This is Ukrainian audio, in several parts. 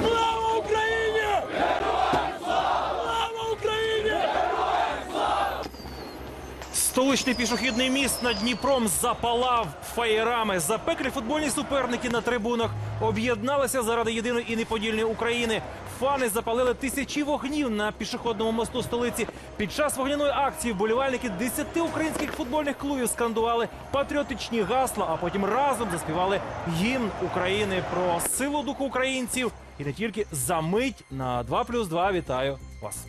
Слава Україні! Слава Україні! Столичний пішохідний міст над Дніпром запалав фаєрами. Запеклі футбольні суперники на трибунах об'єдналися заради єдиної і неподільної України. Фани запалили тисячі вогнів на пішохідному мосту столиці. Під час вогняної акції вболівальники десяти українських футбольних клубів скандували патріотичні гасла, а потім разом заспівали гімн України про силу духу українців. І не тільки за мить на 2 плюс 2 вітаю вас.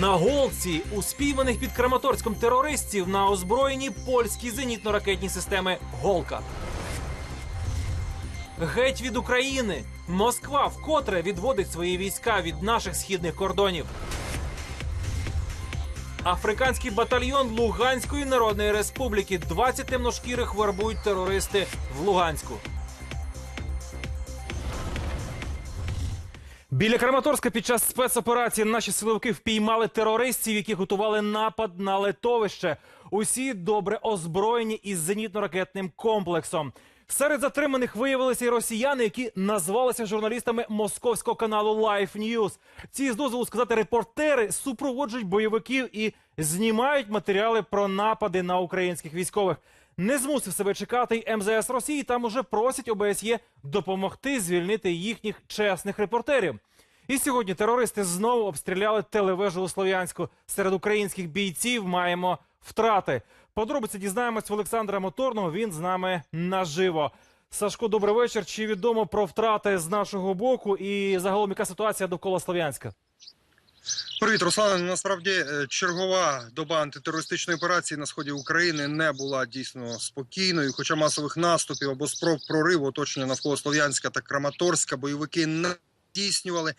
На голці у спійманих під Краматорськом терористів на озброєні польські зенітно-ракетні системи Голка. Геть від України. Москва вкотре відводить свої війська від наших східних кордонів. Африканський батальйон Луганської Народної Республіки. 20 темношкірих вербують терористи в Луганську. Біля Краматорська під час спецоперації наші силовики впіймали терористів, які готували напад на летовище. Усі добре озброєні із зенітно-ракетним комплексом. Серед затриманих виявилися й росіяни, які назвалися журналістами московського каналу Life News. Ці з дозволу сказати репортери супроводжують бойовиків і знімають матеріали про напади на українських військових. Не змусив себе чекати й МЗС Росії. Там уже просять ОБСЄ допомогти звільнити їхніх чесних репортерів. І сьогодні терористи знову обстріляли телевежу у Слов'янську. Серед українських бійців маємо втрати. Подробиці дізнаємось в Олександра Моторного. Він з нами наживо. Сашко, добрий вечір. Чи відомо про втрати з нашого боку і загалом яка ситуація довкола Слов'янська? Привіт, Руслане. Насправді е, чергова доба антитерористичної операції на сході України не була дійсно спокійною. Хоча масових наступів або спроб прориву оточення навколо Слов'янська та Краматорська бойовики не здійснювали.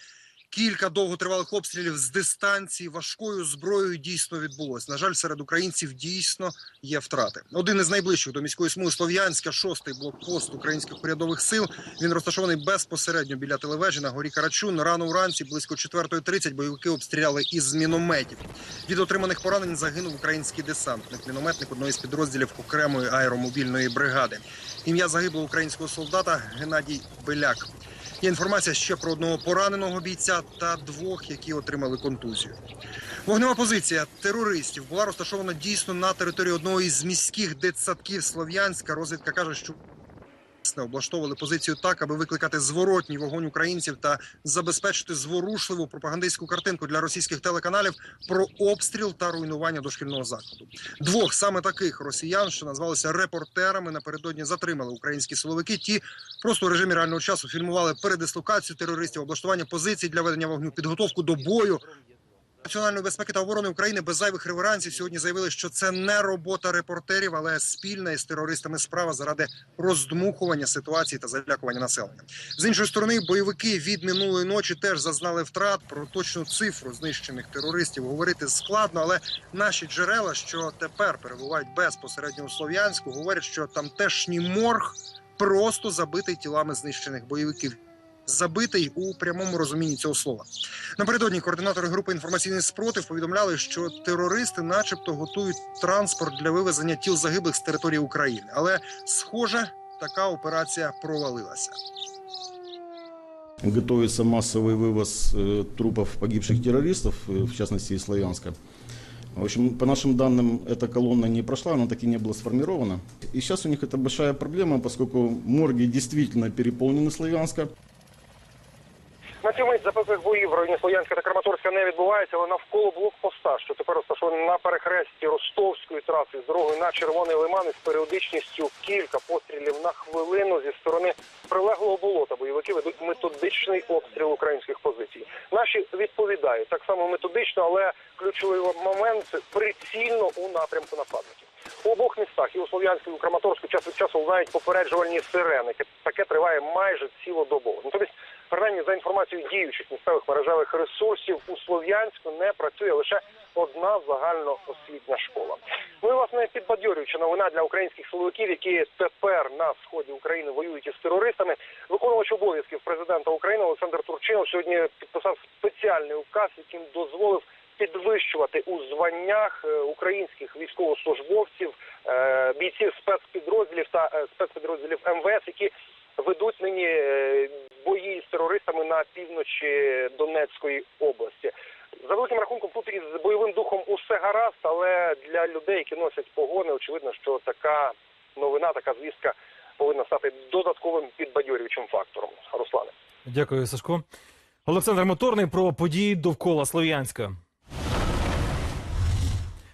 Кілька довготривалих обстрілів з дистанції важкою зброєю дійсно відбулось. На жаль, серед українців дійсно є втрати. Один із найближчих до міської смуги Слов'янська, шостий блокпост українських урядових сил. Він розташований безпосередньо біля телевежі на горі Карачун. Рано вранці, близько 4.30, бойовики обстріляли із мінометів. Від отриманих поранень загинув український десантник, мінометник одної з підрозділів окремої аеромобільної бригади. Ім'я загиблого українського солдата Геннадій Беляк. Є інформація ще про одного пораненого бійця та двох, які отримали контузію. Вогнева позиція терористів була розташована дійсно на території одного із міських дитсадків Слов'янська. Розвідка каже, що власне, облаштовували позицію так, аби викликати зворотній вогонь українців та забезпечити зворушливу пропагандистську картинку для російських телеканалів про обстріл та руйнування дошкільного закладу. Двох саме таких росіян, що назвалися репортерами, напередодні затримали українські силовики. Ті просто у режимі реального часу фільмували передислокацію терористів, облаштування позицій для ведення вогню, підготовку до бою. Національної безпеки та оборони України без зайвих реверансів сьогодні заявили, що це не робота репортерів, але спільна із терористами справа заради роздмухування ситуації та залякування населення. З іншої сторони, бойовики від минулої ночі теж зазнали втрат. Про точну цифру знищених терористів говорити складно, але наші джерела, що тепер перебувають безпосередньо у Слов'янську, говорять, що тамтешній морг просто забитий тілами знищених бойовиків Забитий у прямому розумінні цього слова. Напередодні координатори групи інформаційний спротив повідомляли, що терористи, начебто, готують транспорт для вивезення тіл загиблих з території України. Але, схоже, така операція провалилася. Готовится массовый вывоз э, трупов погибших террористов, э, в частности из Славянска. В общем, по нашим данным, эта колонна не прошла, она так и не была сформирована. И сейчас у них это большая проблема, поскольку морги действительно переполнены Славянска. На мить запеклих боїв в районі Слов'янська та Краматорська не відбувається, але навколо блокпоста, що тепер розташований на перехресті Ростовської траси з дорогою на Червоний Лиман із періодичністю кілька пострілів на хвилину зі сторони прилеглого болота. Бойовики ведуть методичний обстріл українських позицій. Наші відповідають так само методично, але ключовий момент прицільно у напрямку нападників. У обох містах і у Слов'янську, і у Краматорську час від часу лунають попереджувальні сирени. Таке триває майже цілодобово. Натомість, принаймні, за інформацією діючих місцевих мережевих ресурсів, у Слов'янську не працює лише одна загальноосвітня школа. Ну і власне підбадьорююча новина для українських силовиків, які тепер на сході України воюють із терористами. Виконувач обов'язків президента України Олександр Турчинов сьогодні підписав спеціальний указ, яким дозволив підвищувати у званнях е, українських військовослужбовців, е, бійців спецпідрозділів та е, спецпідрозділів МВС, які ведуть нині е, бої з терористами на півночі Донецької області. За великим рахунком, тут із бойовим духом усе гаразд, але для людей, які носять погони, очевидно, що така новина, така звістка повинна стати додатковим підбадьорюючим фактором. Руслане. Дякую, Сашко. Олександр Моторний про події довкола Слов'янська.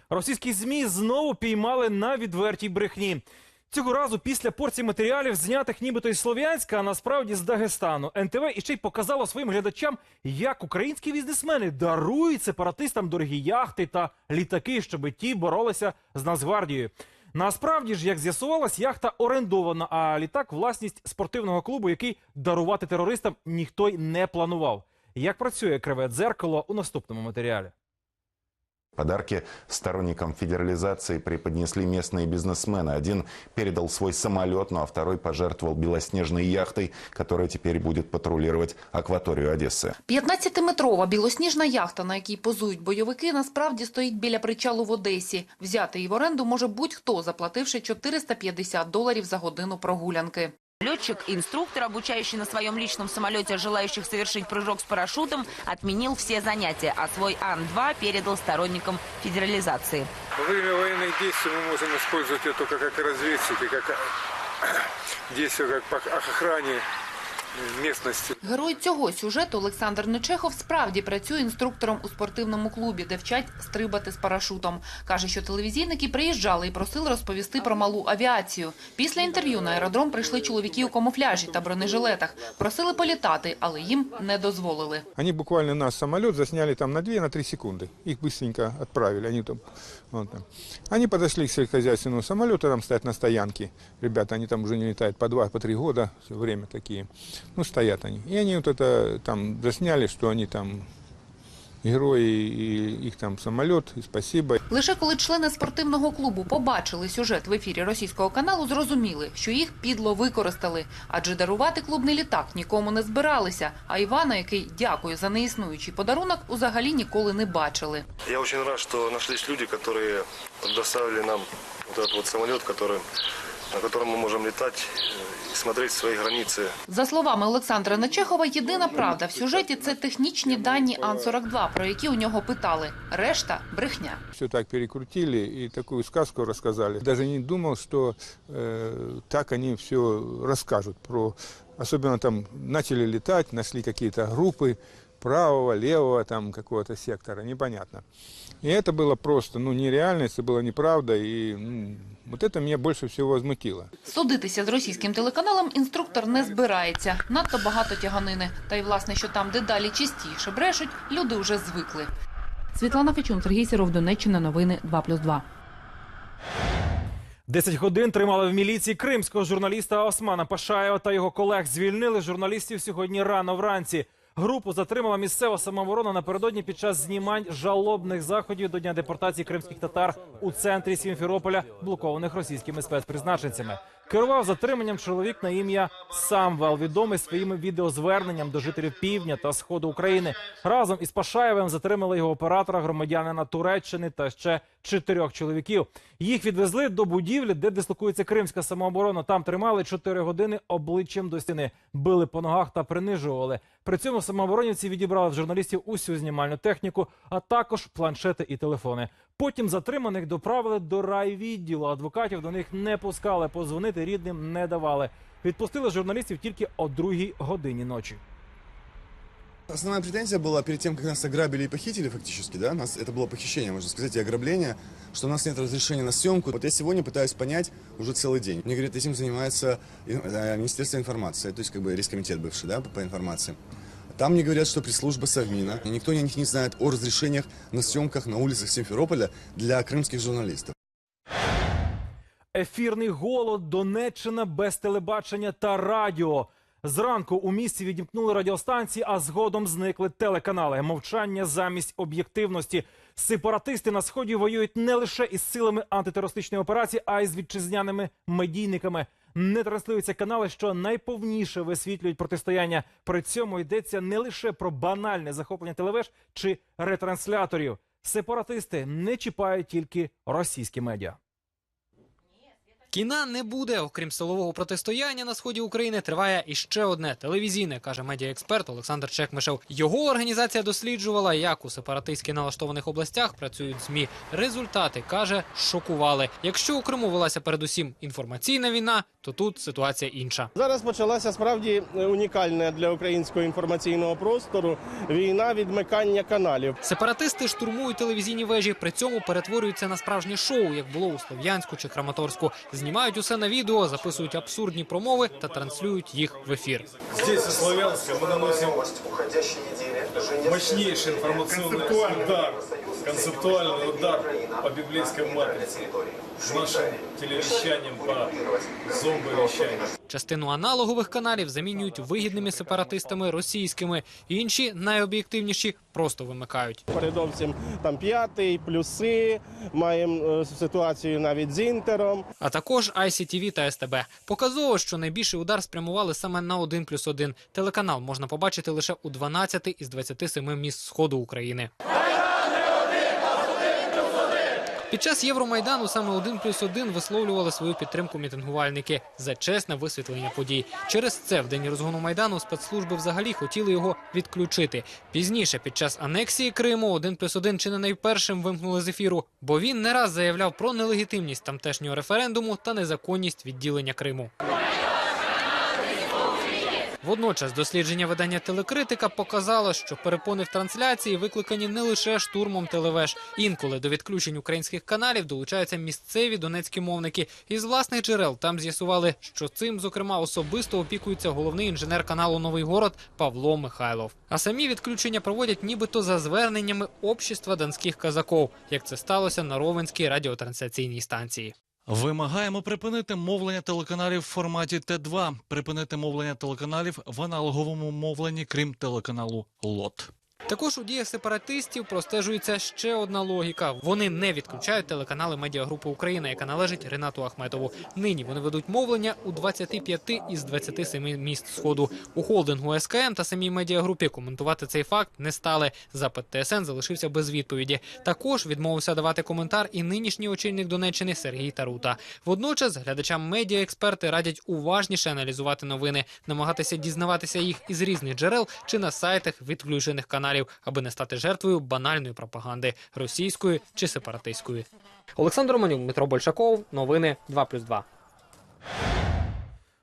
Російські ЗМІ знову піймали на відвертій брехні. Цього разу після порції матеріалів, знятих нібито із Слов'янська, а насправді з Дагестану, НТВ іще й показало своїм глядачам, як українські бізнесмени дарують сепаратистам дорогі яхти та літаки, щоб ті боролися з Нацгвардією. Насправді ж, як з'ясувалось, яхта орендована, а літак власність спортивного клубу, який дарувати терористам ніхто й не планував. Як працює криве дзеркало у наступному матеріалі? Подарки сторонникам федерализации преподнесли местные бизнесмены. Один передал свой самолет, ну а второй пожертвовал белоснежной яхтой, которая теперь будет патрулировать акваторию Одессы. 15-метрова білосніжна яхта, на якій позують бойовики, насправді стоїть біля причалу в Одесі. Взяти її в оренду може будь-хто, заплативши 450 доларів за годину прогулянки. Летчик-инструктор, обучающий на своем личном самолете желающих совершить прыжок с парашютом, отменил все занятия, а свой Ан-2 передал сторонникам федерализации. Во время военных действий мы можем использовать только как разведчики, как э, действия как по охране э, местности. Герой цього сюжету Олександр Нечехов справді працює інструктором у спортивному клубі, де вчать стрибати з парашутом. Каже, що телевізійники приїжджали і просили розповісти про малу авіацію. Після інтерв'ю на аеродром прийшли чоловіки у камуфляжі та бронежилетах. Просили політати, але їм не дозволили. Они буквально наш самолет засняли там на 2-3 на три секунды. Их быстренько отправили. Они, там, вот там. они подошли к сельскохозяйственному самолету, там стоят на стоянке. Ребята, они там уже не летают по 2-3 по три года, все время такие. Ну, стоят они. И они вот это там засняли, что они там герои, и их там самолет, и спасибо. Лише коли члени спортивного клубу побачили сюжет в ефірі російського каналу, зрозуміли, що їх підло використали, адже дарувати клубний літак нікому не збиралися. А Івана, який дякує за неіснуючий подарунок, взагалі ніколи не бачили. Я очень рад, что нашлись люди, которые предоставили нам вот этот вот самолет, который, на котором мы можем летать э, и смотреть свои границы. За словами Олександра Нечехова, єдина правда в сюжеті це технічні дані Ан-42, про які у нього питали. Решта брехня. Все так перекрутили и такую сказку рассказали. Даже не думал, что э, так они все расскажут. Про... Особенно там начали летать, нашли какие-то группы правого, левого там какого-то сектора, непонятно. И это было просто, ну, нереальность, это была неправда, и ну, вот это меня больше всего возмутило. Судитися з російським телеканалом інструктор не збирається. Надто багато тяганини. Та й власне, що там дедалі частіше брешуть, люди вже звикли. Світлана Фечун, Сергій Сіров, Донеччина, новини 2+,2. 10 годин тримали в міліції кримського журналіста Османа Пашаєва та його колег. Звільнили журналістів сьогодні рано вранці. Групу затримала місцева самооборона напередодні під час знімань жалобних заходів до дня депортації кримських татар у центрі Сімферополя, блокованих російськими спецпризначенцями. Керував затриманням чоловік на ім'я Самвел, відомий своїм відеозверненням до жителів півдня та сходу України. Разом із Пашаєвим затримали його оператора, громадянина Туреччини та ще чотирьох чоловіків. Їх відвезли до будівлі, де дислокується кримська самооборона. Там тримали чотири години обличчям до стіни, били по ногах та принижували. При цьому самооборонівці відібрали в журналістів усю знімальну техніку, а також планшети і телефони. Потім затриманих доправили до райвідділу. Адвокатів до них не пускали, позвонити рідним не давали. Відпустили журналістів тільки о другій годині ночі. Основная претензия была перед тем, как нас ограбили и похитили фактически, да, нас, это было похищение, можно сказать, и ограбление, что у нас нет разрешения на съемку. Вот я сегодня пытаюсь понять уже целый день. Мне говорят, этим занимается э, Министерство информации, то есть как бы рейскомитет бывший, да, по, по информации. Там мне говорят, что пресс-служба Совмина, никто о них не знает о разрешениях на съемках на улицах Симферополя для крымских журналистов. Ефірний голод, Донеччина без телебачення та радіо. Зранку у місті відімкнули радіостанції, а згодом зникли телеканали. Мовчання замість об'єктивності. Сепаратисти на сході воюють не лише із силами антитерористичної операції, а й з вітчизняними медійниками. Не транслюються канали, що найповніше висвітлюють протистояння. При цьому йдеться не лише про банальне захоплення телевеж чи ретрансляторів. Сепаратисти не чіпають тільки російські медіа. Кіна не буде. Окрім силового протистояння на сході України, триває іще одне телевізійне, каже медіаексперт Олександр Чекмишев. Його організація досліджувала, як у сепаратистськи налаштованих областях працюють змі. Результати каже, шокували. Якщо у Криму велася передусім інформаційна війна, то тут ситуація інша. Зараз почалася справді унікальна для українського інформаційного простору війна відмикання каналів. Сепаратисти штурмують телевізійні вежі, при цьому перетворюються на справжнє шоу, як було у Слов'янську чи Краматорську Знімають усе на відео, записують абсурдні промови та транслюють їх в ефір. Здесь, в Славянске, мы наносим мощнейший информационный удар, концептуальный удар по библейской матрице, нашим телевещанием, по зомбовещанию. Частину аналогових каналів замінюють вигідними сепаратистами російськими. Інші найоб'єктивніші просто вимикають. Передовсім там п'ятий, плюси. Маємо е, ситуацію навіть з інтером. А також ICTV та СТБ. Показово, що найбільший удар спрямували саме на 1 плюс 1. Телеканал можна побачити лише у 12 із 27 міст сходу України. Під час Євромайдану саме 1 плюс 1 висловлювали свою підтримку мітингувальники за чесне висвітлення подій. Через це в день розгону майдану спецслужби взагалі хотіли його відключити. Пізніше, під час анексії Криму, 1 плюс 1 чи не найпершим вимкнули з ефіру, бо він не раз заявляв про нелегітимність тамтешнього референдуму та незаконність відділення Криму. Водночас дослідження видання телекритика показало, що перепони в трансляції викликані не лише штурмом телевеж. Інколи до відключень українських каналів долучаються місцеві донецькі мовники. Із власних джерел там з'ясували, що цим, зокрема, особисто опікується головний інженер каналу Новий город Павло Михайлов. А самі відключення проводять нібито за зверненнями общества донських казаков, як це сталося на Ровенській радіотрансляційній станції. Вимагаємо припинити мовлення телеканалів в форматі Т2, припинити мовлення телеканалів в аналоговому мовленні, крім телеканалу ЛОТ. Також у діях сепаратистів простежується ще одна логіка. Вони не відключають телеканали Медіагрупи Україна, яка належить Ренату Ахметову. Нині вони ведуть мовлення у 25 із 27 міст сходу. У холдингу СКМ та самій медіагрупі коментувати цей факт не стали. Запит ТСН залишився без відповіді. Також відмовився давати коментар і нинішній очільник Донеччини Сергій Тарута. Водночас глядачам медіа експерти радять уважніше аналізувати новини, намагатися дізнаватися їх із різних джерел чи на сайтах відключених каналів, аби не стати жертвою банальної пропаганди російської чи сепаратистської. Олександр Романюк, Дмитро Большаков. Новини 2+,2.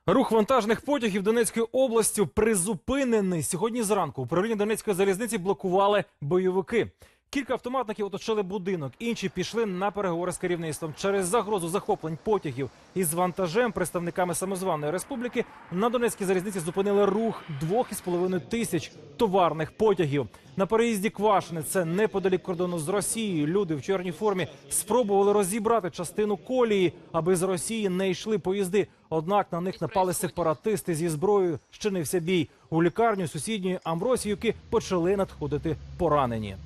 Рух вантажних потягів Донецькою областю призупинений. Сьогодні зранку управління Донецької залізниці блокували бойовики. Кілька автоматників оточили будинок, інші пішли на переговори з керівництвом. Через загрозу захоплень потягів із вантажем представниками самозваної республіки на Донецькій залізниці зупинили рух двох із половиною тисяч товарних потягів. На переїзді Квашини, це неподалік кордону з Росією. Люди в чорній формі спробували розібрати частину колії, аби з Росії не йшли поїзди. Однак на них напали сепаратисти зі зброєю. Щинився бій у лікарню сусідньої Амбросіївки почали надходити поранені.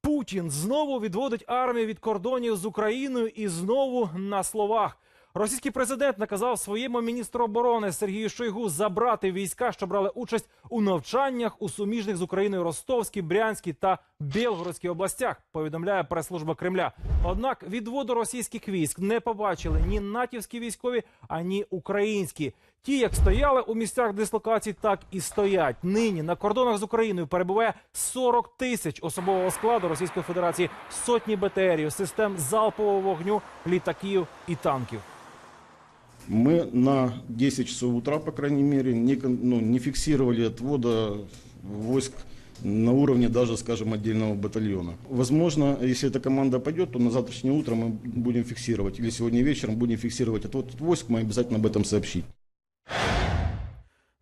Путін знову відводить армію від кордонів з Україною і знову на словах. Російський президент наказав своєму міністру оборони Сергію Шойгу забрати війська, що брали участь у навчаннях у суміжних з Україною Ростовській, Брянській та Білгородській областях. Повідомляє прес-служба Кремля. Однак відводу російських військ не побачили ні натівські військові, ані українські. Ті, як стояли у місцях дислокацій, так і стоять. Нині на кордонах з Україною перебуває 40 тисяч особового складу Російської Федерації, сотні БТРів, систем залпового вогню, літаків і танків. Мы на 10 часов утра, по крайней мере, не, кон- ну, не фиксировали отвода войск на уровне даже, скажем, отдельного батальона. Возможно, если эта команда пойдет, то на завтрашнее утро мы будем фиксировать, или сегодня вечером будем фиксировать отвод войск, мы обязательно об этом сообщить.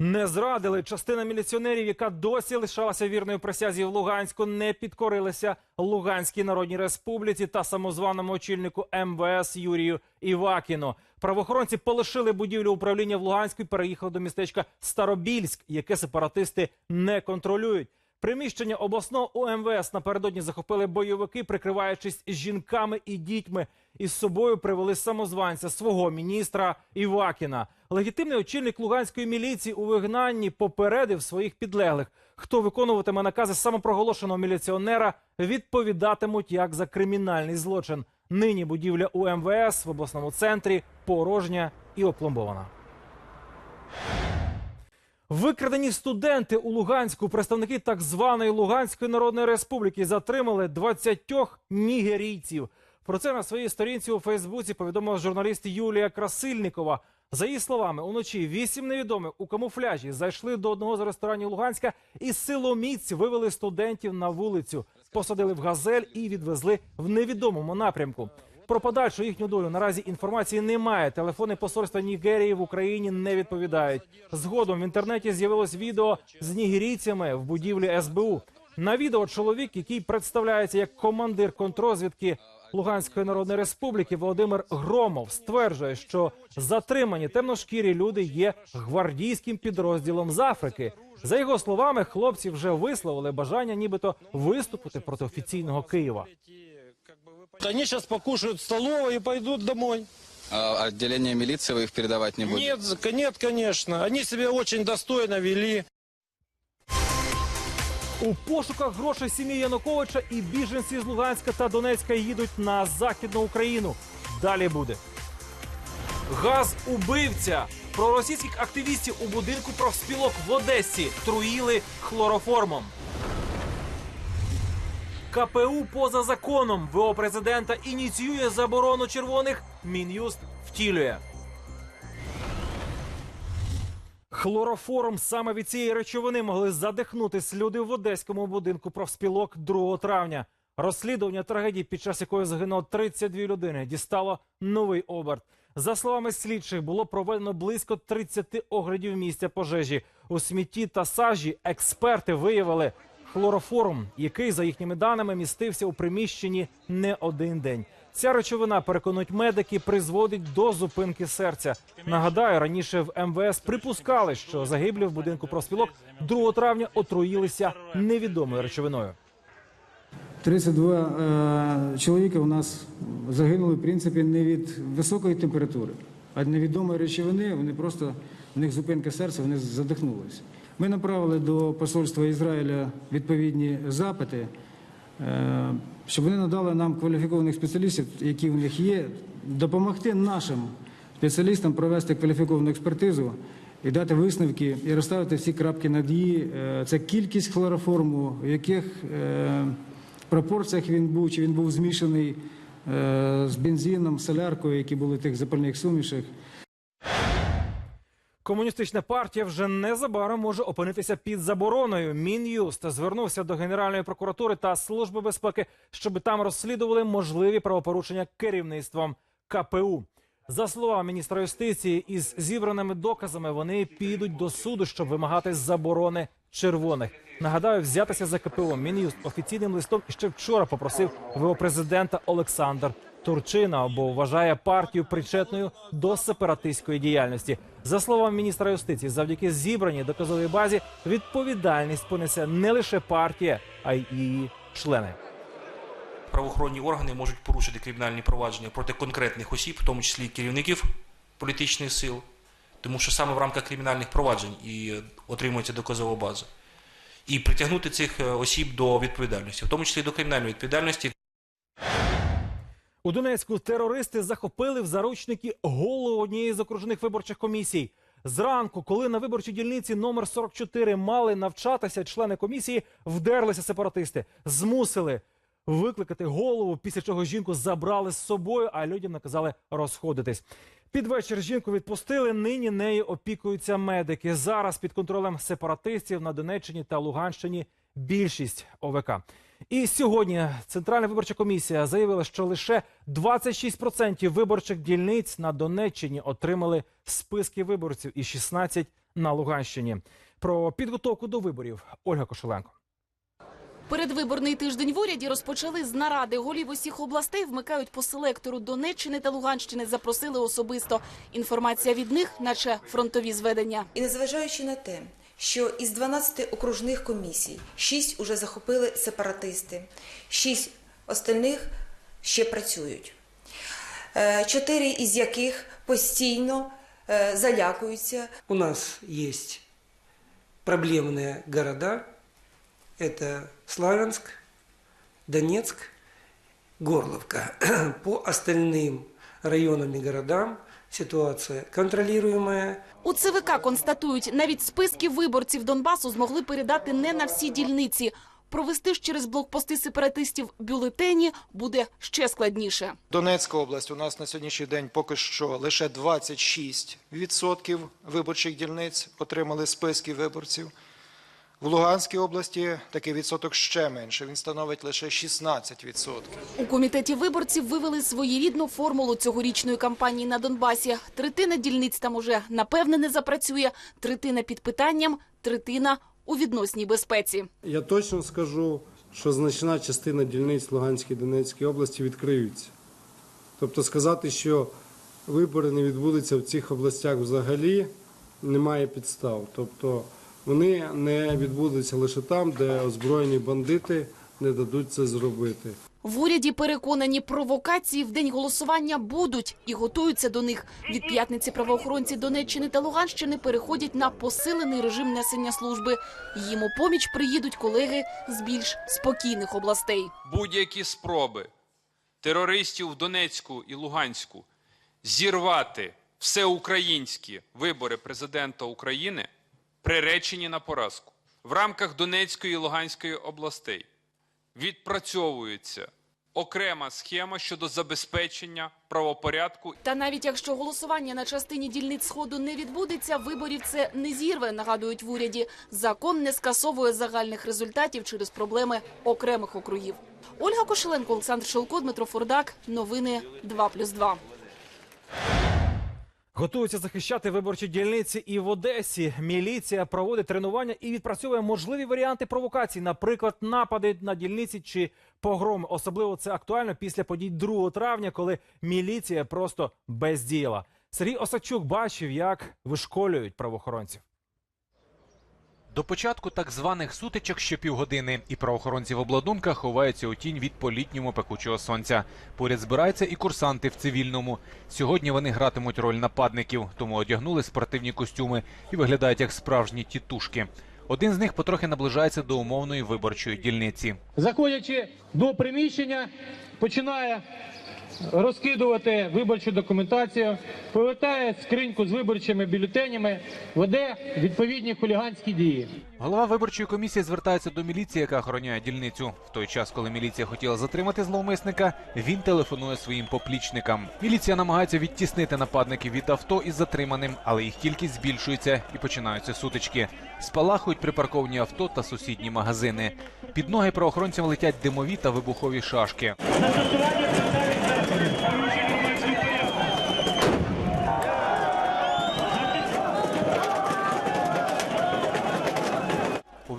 Не зрадили частина міліціонерів, яка досі лишалася вірною присязі в Луганську, не підкорилися Луганській Народній Республіці та самозваному очільнику МВС Юрію Івакіну. Правоохоронці полишили будівлю управління в Луганську і переїхали до містечка Старобільськ, яке сепаратисти не контролюють. Приміщення обласного УМВС напередодні захопили бойовики, прикриваючись жінками і дітьми. Із собою привели самозванця свого міністра Івакіна. Легітимний очільник луганської міліції у вигнанні попередив своїх підлеглих. Хто виконуватиме накази самопроголошеного міліціонера, відповідатимуть як за кримінальний злочин. Нині будівля УМВС в обласному центрі порожня і опломбована. Викрадені студенти у Луганську представники так званої Луганської Народної Республіки затримали 20 нігерійців. Про це на своїй сторінці у Фейсбуці повідомила журналіст Юлія Красильникова. За її словами, уночі вісім невідомих у камуфляжі зайшли до одного з ресторанів Луганська і силоміць вивели студентів на вулицю, посадили в газель і відвезли в невідомому напрямку. Про подальшу їхню долю наразі інформації немає. Телефони посольства Нігерії в Україні не відповідають. Згодом в інтернеті з'явилось відео з нігерійцями в будівлі СБУ. На відео чоловік, який представляється як командир контрозвідки Луганської Народної Республіки, Володимир Громов, стверджує, що затримані темношкірі люди є гвардійським підрозділом з Африки. За його словами, хлопці вже висловили бажання, нібито виступити проти офіційного Києва. Они сейчас покушают в столовой и пойдут домой. А отделение милиции вы их передавать не будете? Нет, нет, конечно. Они себя очень достойно вели. У пошуках грошей сім'ї Януковича і біженці з Луганська та Донецька їдуть на західну Україну. Далі буде. Газ убивця. Проросійських активістів у будинку профспілок в Одесі труїли хлороформом. КПУ поза законом. ВО президента ініціює заборону червоних. Мін'юст втілює. Хлороформ саме від цієї речовини могли задихнутись люди в одеському будинку профспілок 2 травня. Розслідування трагедії, під час якої загинуло 32 людини, дістало новий оберт. За словами слідчих, було проведено близько 30 оглядів місця пожежі. У смітті та сажі експерти виявили хлороформ, який, за їхніми даними, містився у приміщенні не один день. Ця речовина, переконують медики, призводить до зупинки серця. Нагадаю, раніше в МВС припускали, що загиблі в будинку профспілок 2 травня отруїлися невідомою речовиною. 32 е, чоловіка у нас загинули, в принципі, не від високої температури, а від невідомої речовини. Вони просто в них зупинка серця, вони задихнулися. Ми направили до посольства Ізраїля відповідні запити, е, щоб вони надали нам кваліфікованих спеціалістів, які в них є, допомогти нашим спеціалістам провести кваліфіковану експертизу і дати висновки і розставити всі крапки над «і». Е, Це кількість хлороформу, в яких е, пропорціях він був, чи він був змішаний з бензином, соляркою, які були в тих запальних сумішах. Комуністична партія вже незабаром може опинитися під забороною. Мін'юст звернувся до Генеральної прокуратури та Служби безпеки, щоб там розслідували можливі правопорушення керівництвом КПУ. За словами міністра юстиції, із зібраними доказами вони підуть до суду, щоб вимагати заборони червоних. Нагадаю, взятися за КПУ Мін'юст офіційним листом ще вчора попросив ВО президента Олександр Турчина, бо вважає партію причетною до сепаратистської діяльності. За словами міністра юстиції, завдяки зібраній доказовій базі відповідальність понесе не лише партія, а й її члени. правоохоронні органи можуть порушити кримінальні провадження проти конкретних осіб, в тому числі керівників політичних сил, тому що саме в рамках кримінальних проваджень і е, отримується доказова база. І притягнути цих е, осіб до відповідальності, в тому числі до кримінальної відповідальності. У Донецьку терористи захопили в заручники голову однієї з окружних виборчих комісій. Зранку, коли на виборчій дільниці номер 44 мали навчатися члени комісії, вдерлися сепаратисти, змусили викликати голову, після чого жінку забрали з собою, а людям наказали розходитись. Під вечір жінку відпустили. Нині нею опікуються медики. Зараз під контролем сепаратистів на Донеччині та Луганщині більшість ОВК. І сьогодні Центральна виборча комісія заявила, що лише 26% виборчих дільниць на Донеччині отримали списки виборців і 16 на Луганщині. Про підготовку до виборів Ольга Кошеленко. Передвиборний тиждень в уряді розпочали з наради. Голів усіх областей вмикають по селектору Донеччини та Луганщини. Запросили особисто. Інформація від них, наче фронтові зведення. І незважаючи на те, що із 12 окружних комісій 6 уже захопили сепаратисти, 6 остальних ще працюють. Е, Чотири із яких постійно е, залякуються. У нас есть проблемные города. Это Славянск, Донецк, Горловка. По остальным районам и городам ситуация контролируемая. у ЦВК констатують, навіть списки виборців Донбасу змогли передати не на всі дільниці. Провести ж через блокпости сепаратистів бюлетені буде ще складніше. Донецька область у нас на сьогоднішній день поки що лише 26% виборчих дільниць отримали списки виборців. В Луганській області такий відсоток ще менше. Він становить лише 16%. У комітеті виборців вивели своєрідну формулу цьогорічної кампанії на Донбасі. Третина дільниць там уже напевне не запрацює, третина під питанням, третина у відносній безпеці. Я точно скажу, що значна частина дільниць Луганської і Донецької області відкриються. Тобто сказати, що вибори не відбудуться в цих областях взагалі, немає підстав. Тобто вони не відбудуться лише там, де озброєні бандити не дадуть це зробити. В уряді переконані, провокації в день голосування будуть і готуються до них. Від п'ятниці правоохоронці Донеччини та Луганщини переходять на посилений режим несення служби. Їм у поміч приїдуть колеги з більш спокійних областей. будь-які спроби терористів в Донецьку і Луганську зірвати всеукраїнські вибори президента України приречені на поразку. В рамках Донецької і Луганської областей відпрацьовується окрема схема щодо забезпечення правопорядку Та навіть якщо голосування на частині дільниць сходу не відбудеться, виборів це не зірве, нагадують в уряді. Закон не скасовує загальних результатів через проблеми окремих округів. Ольга Кошеленко, Олександр Шелко, Дмитро Фурдак. Новини 2+,2. Готуються захищати виборчі дільниці і в Одесі. Міліція проводить тренування і відпрацьовує можливі варіанти провокацій, наприклад, напади на дільниці чи погроми. Особливо це актуально після подій 2 травня, коли міліція просто бездіяла. Сергій Осадчук бачив, як вишколюють правоохоронців. До початку так званих сутичок ще півгодини, і правоохоронці в обладунках ховаються у тінь від політнього пекучого сонця. Поряд збираються і курсанти в цивільному. Сьогодні вони гратимуть роль нападників, тому одягнули спортивні костюми і виглядають як справжні тітушки. Один з них потрохи наближається до умовної виборчої дільниці. Заходячи до приміщення, починає розкидувати виборчу документацію, повертає скриньку з виборчими бюлетенями, веде відповідні хуліганські дії. Голова виборчої комісії звертається до міліції, яка охороняє дільницю. В той час, коли міліція хотіла затримати зловмисника, він телефонує своїм поплічникам. Міліція намагається відтіснити нападників від авто із затриманим, але їх кількість збільшується і починаються сутички. Спалахують припарковані авто та сусідні магазини. Під ноги правоохоронцям летять димові та вибухові шашки.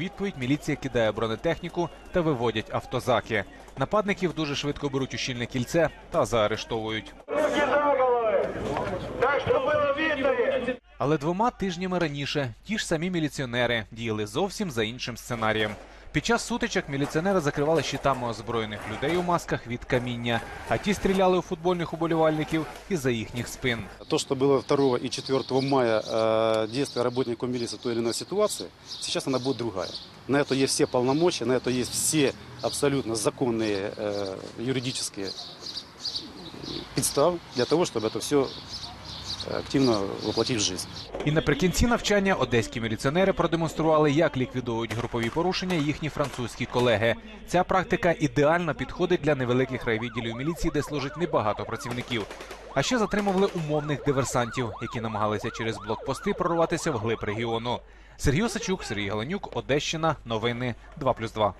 Відповідь міліція кидає бронетехніку та виводять автозаки. Нападників дуже швидко беруть у щільне кільце та заарештовують. Але двома тижнями раніше ті ж самі міліціонери діяли зовсім за іншим сценарієм. Під час сутичок міліціонери закривали щитами озброєних людей у масках від каміння, а ті стріляли у футбольних уболівальників із-за їхніх спин. То, что было 2 и 4 мая э, действия работников милиции в той или иной ситуации, сейчас она будет другая. На это есть все полномочия, на это есть все абсолютно законные э, юридические подставы для того, чтобы это все активно воплотить в жизнь. І наприкінці навчання одеські міліціонери продемонстрували, як ліквідовують групові порушення їхні французькі колеги. Ця практика ідеально підходить для невеликих райвідділів міліції, де служить небагато працівників. А ще затримували умовних диверсантів, які намагалися через блокпости прорватися вглиб регіону. Сергій Осачук, Сергій Галенюк, Одещина. Новини 2+,2.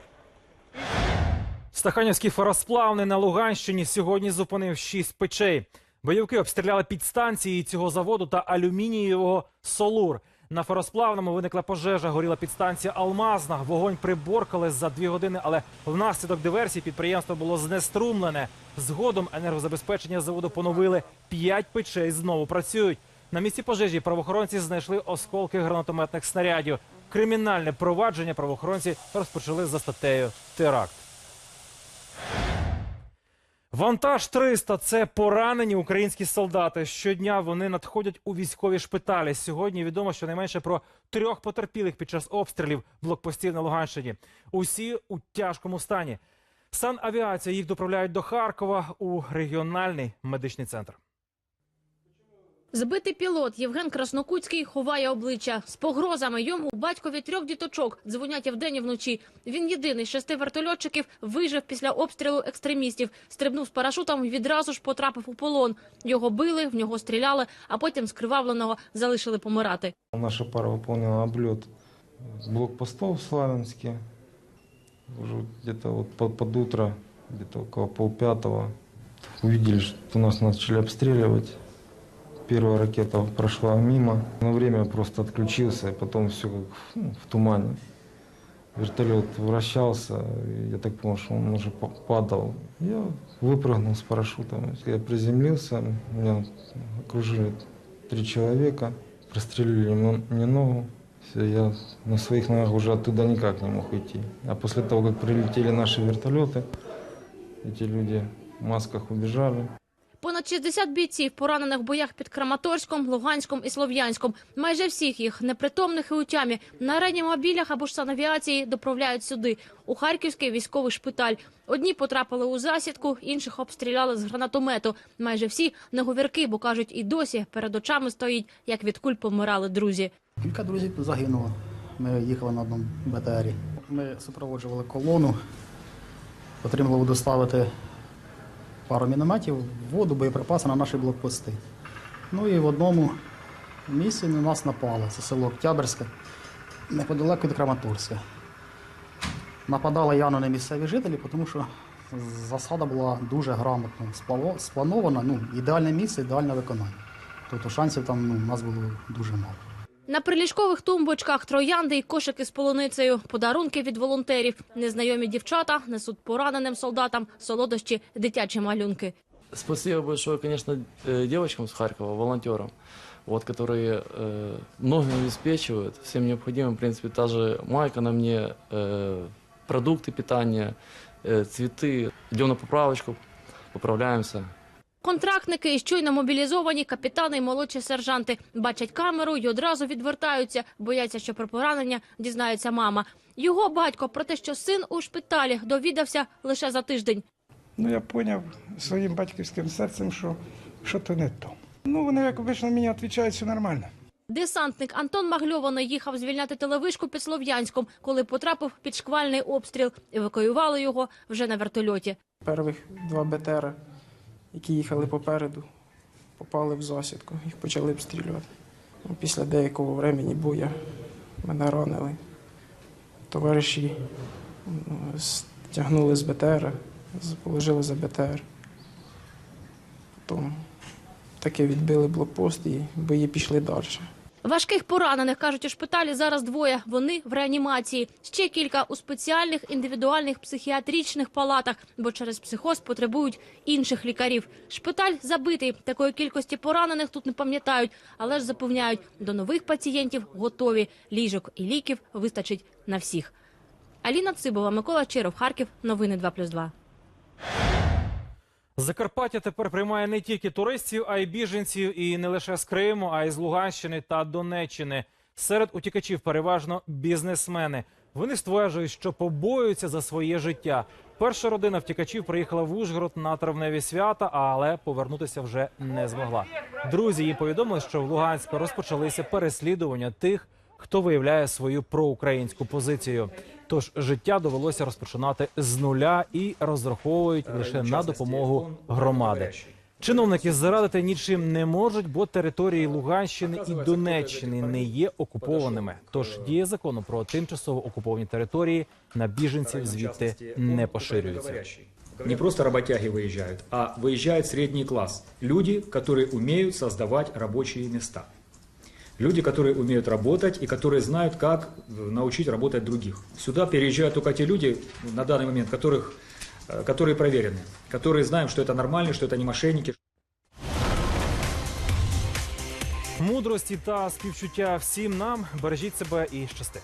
Стаханівський феросплавний на Луганщині сьогодні зупинив шість печей. Бойовики обстріляли підстанції цього заводу та алюмінієвого солур. На феросплавному виникла пожежа, горіла підстанція Алмазна. Вогонь приборкали за дві години, але внаслідок диверсії підприємство було знеструмлене. Згодом енергозабезпечення заводу поновили. П'ять печей знову працюють. На місці пожежі правоохоронці знайшли осколки гранатометних снарядів. Кримінальне провадження правоохоронці розпочали за статтею теракт. Вантаж 300 – це поранені українські солдати. Щодня вони надходять у військові шпиталі. Сьогодні відомо щонайменше про трьох потерпілих під час обстрілів блокпостів на Луганщині. Усі у тяжкому стані. Санавіація їх доправляють до Харкова у регіональний медичний центр. Збитий пілот Євген Краснокутський ховає обличчя з погрозами йому батькові трьох діточок дзвонять вдень і вночі. Він єдиний з шести вертольотчиків вижив після обстрілу екстремістів. Стрибнув з парашутом відразу ж потрапив у полон. Його били, в нього стріляли, а потім скривавленого залишили помирати. Наша пара выполнила облет с блокпостов в Славянске. Уже вот под, под утро, где-то около полпятого, увидели, что нас начали обстреливать. Первая ракета прошла мимо. На время просто отключился, и потом все как ну, в тумане. Вертолет вращался, я так понял, что он уже па- падал. Я выпрыгнул с парашютом. Я приземлился, меня окружили три человека, прострелили мне ногу. Все, я на своих ногах уже оттуда никак не мог уйти. А после того, как прилетели наши вертолеты, эти люди в масках убежали. Понад 60 бійців поранених в боях під Краматорськом, Луганськом і Слов'янськом. Майже всіх їх непритомних і у тямі на реанімобілях або ж санавіації доправляють сюди у Харківський військовий шпиталь. Одні потрапили у засідку, інших обстріляли з гранатомету. Майже всі неговірки, бо кажуть, і досі перед очами стоїть, як від куль помирали друзі. Кілька друзів загинуло. Ми їхали на одному БТРі. Ми супроводжували колону, потрібно було доставити пару мінометів, воду, боєприпаси на наші блокпости. Ну і в одному місці на нас напали. Це село Октябрьське, неподалеку від Краматорська. Нападали явно не місцеві жителі, тому що засада була дуже грамотно спланована. Ну, ідеальне місце, ідеальне виконання. Тобто шансів там ну, у нас було дуже мало. На приліжкових тумбочках троянди й кошики з полуницею, подарунки від волонтерів. Незнайомі дівчата несуть пораненим солдатам солодощі, дитячі малюнки. Спасибо большое, конечно, э, девочкам с Харькова, волонтерам, вот, которые э, многим обеспечивают, всем необходимым, в принципе, та же майка на мне, э, продукты питания, э, цветы. Идем на поправочку, поправляемся. Контрактники і щойно мобілізовані капітани й молодші сержанти бачать камеру й одразу відвертаються, бояться, що про поранення дізнається мама. Його батько про те, що син у шпиталі довідався лише за тиждень. Ну, я поняв своїм батьківським серцем, що, що то не то. Ну, вони, як обично, мені відповідають, все нормально. Десантник Антон Магльований їхав звільняти телевишку під Слов'янськом, коли потрапив під шквальний обстріл. Евакуювали його вже на вертольоті. Перших два БТР, які їхали попереду, попали в засідку, їх почали обстрілювати. Ну, Після деякого времени бою мене ранили. Товариші ну, стягнули з БТР, положили за БТР. Потім таки відбили блокпост і бої пішли далі. Важких поранених, кажуть, у шпиталі зараз двоє. Вони в реанімації. Ще кілька у спеціальних індивідуальних психіатричних палатах, бо через психоз потребують інших лікарів. Шпиталь забитий. Такої кількості поранених тут не пам'ятають, але ж запевняють, до нових пацієнтів готові. Ліжок і ліків вистачить на всіх. Аліна Цибова, Микола Чиров, Харків. Новини 2+,2. Закарпаття тепер приймає не тільки туристів, а й біженців, і не лише з Криму, а й з Луганщини та Донеччини. Серед утікачів переважно бізнесмени. Вони стверджують, що побоюються за своє життя. Перша родина втікачів приїхала в Ужгород на травневі свята, але повернутися вже не змогла. Друзі їм повідомили, що в Луганську розпочалися переслідування тих, хто виявляє свою проукраїнську позицію. Тож життя довелося розпочинати з нуля і розраховують лише на допомогу громади. Чиновники зарадити нічим не можуть, бо території Луганщини і Донеччини не є окупованими. Тож діє закону про тимчасово окуповані території на біженців звідти не поширюється. Не просто работяги выезжают, а выезжает средний класс. Люди, которые умеют создавать рабочие места. Люди, которые умеют работать и которые знают, как научить работать других. Сюда переезжают только те люди на данный момент, которых, э, которые проверены, которые знаем, что это нормально, что это не мошенники. мудрості та співчуття всім нам. Бережіть себе і щасти.